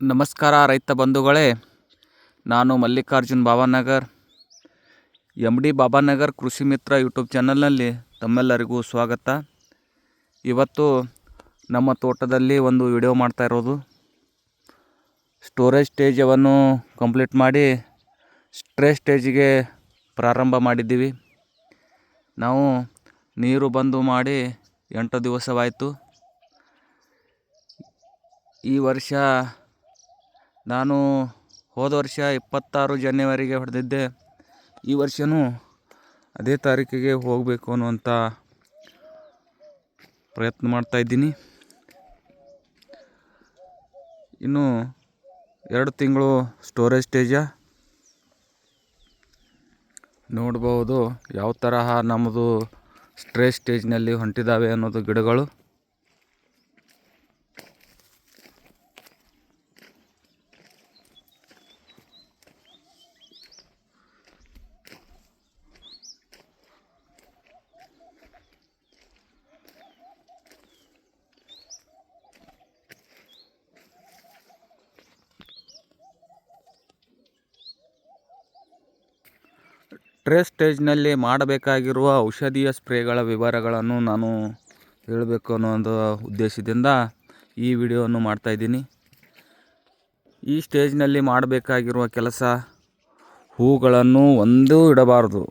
ನಮಸ್ಕಾರ ರೈತ ಬಂಧುಗಳೇ, ನಾನು Mallikarjun Babanagar M D Babanagar Krishi Mitra YouTube ಚಾನಲ್ನಲ್ಲಿ ತಮ್ಮೆಲ್ಲರಿಗೂ ಸ್ವಾಗತ. ಇವತ್ತು ನಮ್ಮ ತೋಟದಲ್ಲಿ ಒಂದು ವಿಡಿಯೋ ಮಾಡ್ತಾ ಇರೋದು. ಸ್ಟೋರೇಜ್ ಸ್ಟೇಜವನ್ನು ಕಂಪ್ಲೀಟ್ ಮಾಡಿ ಸ್ಟ್ರೇ ಸ್ಟೇಜಿಗೆ ಪ್ರಾರಂಭ ಮಾಡಿದ್ದೀವಿ. ನಾವು ನೀರು ಬಂದು ಮಾಡಿ ಎಂಟು ದಿವಸವಾಯಿತು. ಈ ವರ್ಷ ನಾನು ಹೋದ ವರ್ಷ ಇಪ್ಪತ್ತಾರು ಜನವರಿಗೆ ಹೊಡೆದಿದ್ದೆ. ಈ ವರ್ಷವೂ ಅದೇ ತಾರೀಕಿಗೆ ಹೋಗಬೇಕು ಅನ್ನುವಂಥ ಪ್ರಯತ್ನ ಮಾಡ್ತಾ ಇದ್ದೀನಿ. ಇನ್ನು ಎರಡು ತಿಂಗಳು ಸ್ಟೋರೇಜ್ ಸ್ಟೇಜ ನೋಡ್ಬೋದು ಯಾವ ತರಹ ನಮ್ಮದು ಸ್ಟ್ರೇಸ್ ಸ್ಟೇಜ್ನಲ್ಲಿ ಹೊಂಟಿದ್ದಾವೆ ಅನ್ನೋದು ಗಿಡಗಳು. ಟ್ರೇ ಸ್ಟೇಜ್ನಲ್ಲಿ ಮಾಡಬೇಕಾಗಿರುವ ಔಷಧೀಯ ಸ್ಪ್ರೇಗಳ ವಿವರಗಳನ್ನು ನಾನು ಹೇಳಬೇಕು ಅನ್ನೋ ಒಂದು ಉದ್ದೇಶದಿಂದ ಈ ವಿಡಿಯೋವನ್ನು ಮಾಡ್ತಾಯಿದ್ದೀನಿ ಈ ಸ್ಟೇಜ್ನಲ್ಲಿ ಮಾಡಬೇಕಾಗಿರುವ ಕೆಲಸ ಹೂಗಳನ್ನು ಒಂದೂ ಇಡಬಾರದು.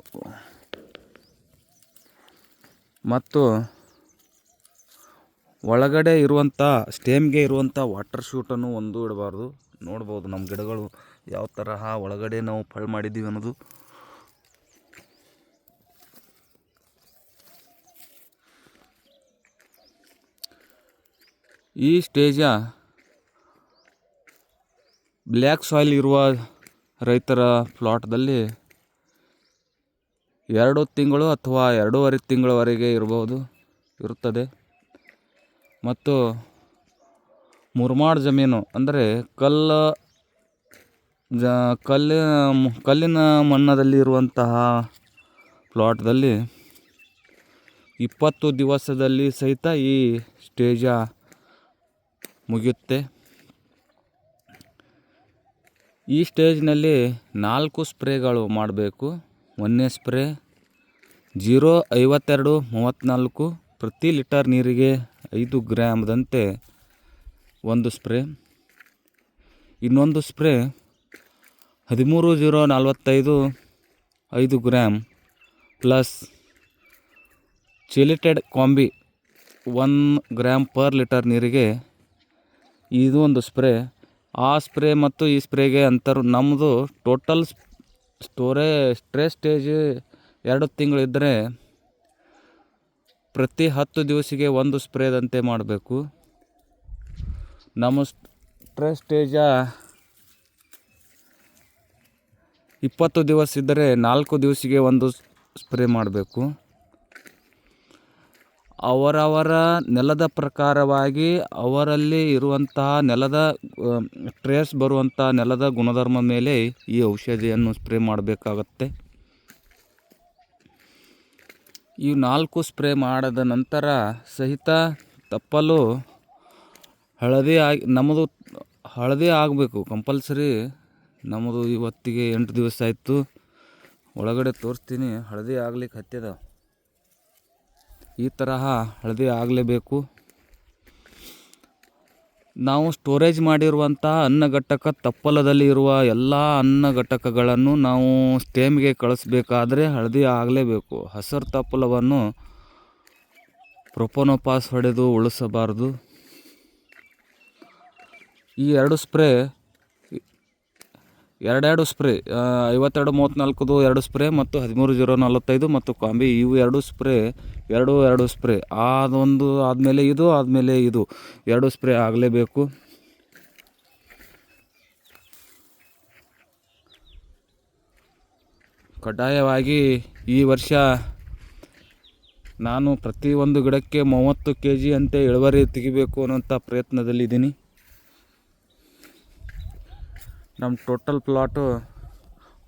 ಮತ್ತು ಒಳಗಡೆ ಇರುವಂಥ, ಸ್ಟೇಮ್ಗೆ ಇರುವಂಥ ವಾಟರ್ ಶೂಟನ್ನು ಒಂದೂ ಇಡಬಾರ್ದು. ನೋಡ್ಬೋದು ನಮ್ಮ ಗಿಡಗಳು ಯಾವ ತರಹ ಒಳಗಡೆ ನಾವು ಫಳ್ ಮಾಡಿದ್ದೀವಿ ಅನ್ನೋದು. ಈ ಸ್ಟೇಜ ಬ್ಲ್ಯಾಕ್ ಸಾಯಿಲ್ ಇರುವ ರೈತರ ಪ್ಲಾಟ್ದಲ್ಲಿ ಎರಡು ತಿಂಗಳು ಅಥವಾ ಎರಡೂವರೆ ತಿಂಗಳವರೆಗೆ ಇರಬಹುದು ಇರುತ್ತದೆ. ಮತ್ತು ಮುರ್ಮಾಡ್ ಜಮೀನು ಅಂದರೆ ಕಲ್ಲ ಜ ಕಲ್ಲಿನ ಕಲ್ಲಿನ ಮಣ್ಣದಲ್ಲಿ ಇರುವಂತಹ ಪ್ಲಾಟ್ದಲ್ಲಿ ಇಪ್ಪತ್ತು ದಿವಸದಲ್ಲಿ ಸಹಿತ ಈ ಸ್ಟೇಜ ಮುಗಿಯುತ್ತೆ. ಈ ಸ್ಟೇಜ್ನಲ್ಲಿ ನಾಲ್ಕು ಸ್ಪ್ರೇಗಳು ಮಾಡಬೇಕು. ಒಂದನೇ ಸ್ಪ್ರೇ ಜೀರೋ ಐವತ್ತೆರಡು ಮೂವತ್ತ್ನಾಲ್ಕು ಪ್ರತಿ ಲೀಟರ್ ನೀರಿಗೆ ಐದು ಗ್ರಾಮ್ದಂತೆ ಒಂದು ಸ್ಪ್ರೇ. ಇನ್ನೊಂದು ಸ್ಪ್ರೇ ಹದಿಮೂರು ಜೀರೋ ನಲ್ವತ್ತೈದು ಐದು gram plus chelated combi one gram per litre ನೀರಿಗೆ ಇದು ಒಂದು ಸ್ಪ್ರೇ. ಆ ಸ್ಪ್ರೇ ಮತ್ತು ಈ ಸ್ಪ್ರೇಗೆ ಅಂತರು ನಮ್ಮದು ಟೋಟಲ್ ಸ್ಟೋರೇ ಸ್ಟ್ರೇ ಸ್ಟೇಜ್ ಎರಡು ತಿಂಗಳಿದ್ದರೆ ಪ್ರತಿ ಹತ್ತು ದಿವಸಿಗೆ ಒಂದು ಸ್ಪ್ರೇದಂತೆ ಮಾಡಬೇಕು. ನಮ್ಮ ಸ್ಟ್ರೇ ಸ್ಟೇಜ ಇಪ್ಪತ್ತು ದಿವಸ ಇದ್ದರೆ ನಾಲ್ಕು ದಿವಸಿಗೆ ಒಂದು ಸ್ಪ್ರೇ ಮಾಡಬೇಕು. ಅವರವರ ನೆಲದ ಪ್ರಕಾರವಾಗಿ ಅವರಲ್ಲಿ ಇರುವಂತಹ ನೆಲದ ಟ್ರೇಸ್ ಬರುವಂಥ ನೆಲದ ಗುಣಧರ್ಮ ಮೇಲೆ ಈ ಔಷಧಿಯನ್ನು ಸ್ಪ್ರೇ ಮಾಡಬೇಕಾಗತ್ತೆ. ಈ ನಾಲ್ಕು ಸ್ಪ್ರೇ ಮಾಡಿದ ನಂತರ ಸಹಿತ ತಪ್ಪಲು ಹಳದಿ ಆಗಿ, ನಮ್ಮದು ಹಳದಿ ಆಗಬೇಕು, ಕಂಪಲ್ಸರಿ. ನಮ್ಮದು ಇವತ್ತಿಗೆ ಎಂಟು ದಿವಸ ಆಯಿತು. ಒಳಗಡೆ ತೋರಿಸ್ತೀನಿ, ಹಳದಿ ಆಗ್ಲಿಕ್ಕೆ ಹತ್ತಿದ. ಈ ತರಹ ಹಳದಿ ಆಗಲೇಬೇಕು. ನಾವು ಸ್ಟೋರೇಜ್ ಮಾಡಿರುವಂಥ ಅನ್ನ ಘಟಕ ತಪ್ಪಲದಲ್ಲಿ ಇರುವ ಎಲ್ಲ ಅನ್ನ ಘಟಕಗಳನ್ನು ನಾವು ಸ್ಟೇಮ್ಗೆ ಕಳಿಸ್ಬೇಕಾದ್ರೆ ಹಳದಿ ಆಗಲೇಬೇಕು. ಹಸಿರು ತಪ್ಪಲವನ್ನು ಪ್ರೊಪೋನೋಪಾಸ್ ಹೊಡೆದು ಉಳಿಸಬಾರ್ದು. ಈ ಎರಡು ಸ್ಪ್ರೇ ಎರಡೆರಡು ಸ್ಪ್ರೇ ಐವತ್ತೆರಡು, ಮೂವತ್ತ್ನಾಲ್ಕದು ಎರಡು ಸ್ಪ್ರೇ ಮತ್ತು ಹದಿಮೂರು, ಜೀರೋ, ನಲವತ್ತೈದು ಮತ್ತು ಕಾಂಬಿ, ಇವು ಎರಡು ಸ್ಪ್ರೇ, ಎರಡು ಎರಡು ಸ್ಪ್ರೇ. ಅದೊಂದು ಆದಮೇಲೆ ಇದು ಆದಮೇಲೆ ಇದು. ಎರಡು ಸ್ಪ್ರೇ ಆಗಲೇಬೇಕು. ಕಡ್ಡಾಯವಾಗಿ ಈ ವರ್ಷ ನಾನು ಪ್ರತಿಯೊಂದು ಗಿಡಕ್ಕೆ ಮೂವತ್ತು ಕೆ ಜಿ ಅಂತೆ ಇಳುವರಿ ತೆಗಿಬೇಕು ಅನ್ನೋಂಥ ಪ್ರಯತ್ನದಲ್ಲಿದ್ದೀನಿ. ನಮ್ಮ ಟೋಟಲ್ ಪ್ಲಾಟು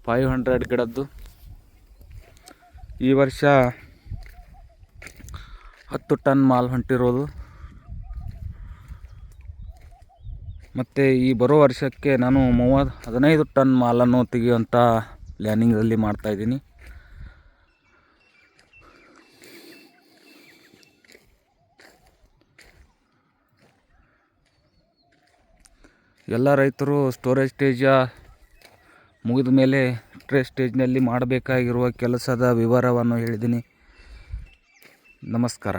ಫೈವ್ ಹಂಡ್ರೆಡ್ ಗಿಡದ್ದು. ಈ ವರ್ಷ ಹತ್ತು ಟನ್ ಮಾಲ್ ಹೊಂಟಿರೋದು. ಮತ್ತು ಈ ಬರೋ ವರ್ಷಕ್ಕೆ ನಾನು ಮೂವತ್ತು ಹದಿನೈದು ಟನ್ ಮಾಲನ್ನು ತೆಗೆಯುವಂಥ ಪ್ಲ್ಯಾನಿಂಗಲ್ಲಿ ಮಾಡ್ತಾಯಿದ್ದೀನಿ ಎಲ್ಲ ರೈತರು ಸ್ಟೋರೇಜ್ ಸ್ಟೇಜ ಮುಗಿದ ಮೇಲೆ ಟ್ರೇ ಸ್ಟೇಜ್ನಲ್ಲಿ ಮಾಡಬೇಕಾಗಿರುವ ಕೆಲಸದ ವಿವರವನ್ನು ಹೇಳಿದ್ದೀನಿ. ನಮಸ್ಕಾರ.